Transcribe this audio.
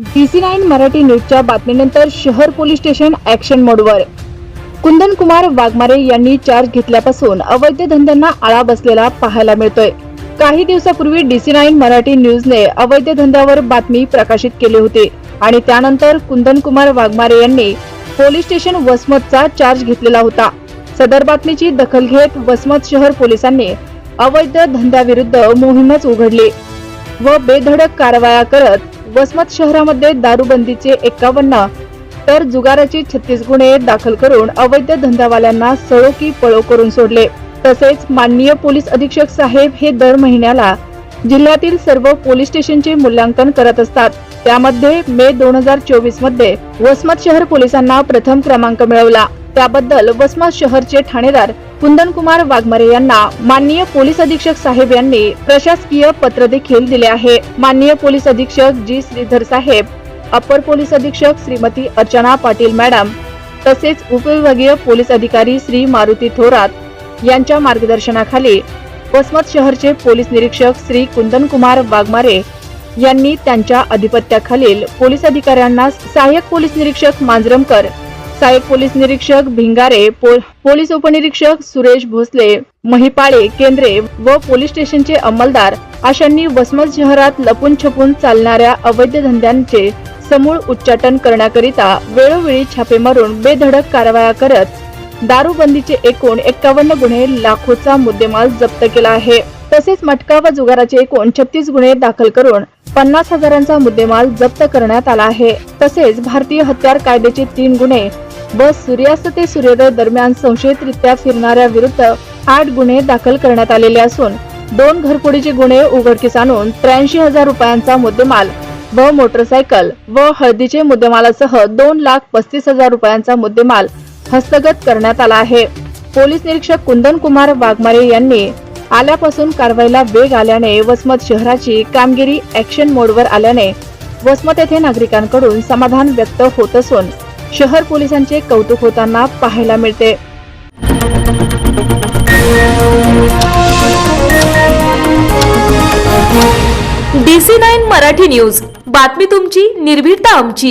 DC nine Marathi न्यूजच्या बातमीनंतर शहर police station action मोडवर कुंदन कुमार वाघमारे यांनी चार्ज घेतल्यापासून अवैध धंद्यांना आळा बसलेला पाहायला मिळतोय. काही दिवसापूर्वी डीसी नाईन मराठी न्यूजने अवैध धंद्यावर बातमी प्रकाशित केली होती आणि त्यानंतर कुंदन कुमार वाघमारे यांनी पोलीस स्टेशन वसमतचा चार्ज घेतलेला होता. सदर बातमीची दखल घेत वसमत शहर पोलिसांनी अवैध धंद्याविरुद्ध मोहीमच उघडली व बेधडक कारवाया करत वसमत शहरामध्ये दारूबंदीचे एकावन्न तर जुगाराचे छत्तीस गुन्हे दाखल करून अवैध धंदावाल्यांना सळो की पळो करून सोडले. तसेच माननीय पोलीस अधीक्षक साहेब हे दर महिन्याला जिल्ह्यातील सर्व पोलीस स्टेशनचे मूल्यांकन करत असतात. त्यामध्ये मे दोन हजार चोवीसमध्ये वसमत शहर पोलिसांना प्रथम क्रमांक मिळवला. त्याबद्दल वसमत शहरचे ठाणेदार कुंदनकुमार वाघमारे यांना माननीय पोलीस अधीक्षक साहेब यांनी प्रशासकीय पत्र देखील दिले आहे. माननीय पोलीस अधीक्षक जी श्रीधर साहेब अपर पोलीस अधीक्षक श्रीमती अर्चना पाटील मॅडम तसेच उपविभागीय पोलीस अधिकारी श्री मारुती थोरात यांच्या मार्गदर्शनाखाली वसमत शहरचे पोलीस निरीक्षक श्री कुंदनकुमार वाघमारे यांनी त्यांच्या अधिपत्याखालील पोलीस अधिकाऱ्यांना सहाय्यक पोलीस निरीक्षक मांजरमकर सहाय्यक पोलीस निरीक्षक भिंगारे पो- पोलीस उपनिरीक्षक सुरेश भोसले महिपाळे केंद्रे व पोलीस स्टेशनचे अंमलदार अशांनी वसमत शहरात लपून छपून चालणाऱ्या अवैध धंद्यांचे समूळ उच्चाटन करण्याकरिता वेळोवेळी छापे मारून बेधडक कारवाया करत दारूबंदीचे एकूण एकावन्न गुन्हे लाखोचा मुद्देमाल जप्त केला आहे. तसेच मटका व जुगाराचे एकूण छत्तीस गुन्हे दाखल करून पन्नास हजारांचा मुद्देमाल जप्त करण्यात आला आहे. तसेच भारतीय हत्यार कायद्याचे तीन गुन्हे व सूर्यास्त ते सूर्योदय दरम्यान संशयितरित्या फिरणाऱ्या विरुद्ध आठ गुन्हे दाखल करण्यात आलेले असून दोन घरफोडीचे गुन्हे उघडकीस आणून त्र्याऐंशी हजार रुपयांचा मुद्देमाल व मोटरसायकल व हळदीचे मुद्देमालासह दोन लाख पस्तीस हजार रुपयांचा मुद्देमाल हस्तगत करण्यात आला आहे. पोलीस निरीक्षक कुंदन कुमार वाघमारे यांनी आल्यापासून कारवाईला वेग आल्याने वसमत शहराची कामगिरी ऍक्शन मोडवर आल्याने वसमत येथे नागरिकांकडून समाधान व्यक्त होत असून शहर पोलिसांचे कौतुक होताना पाहायला मिळते. DC nine Marathi news. बातमी तुमची निर्भीडता आमची.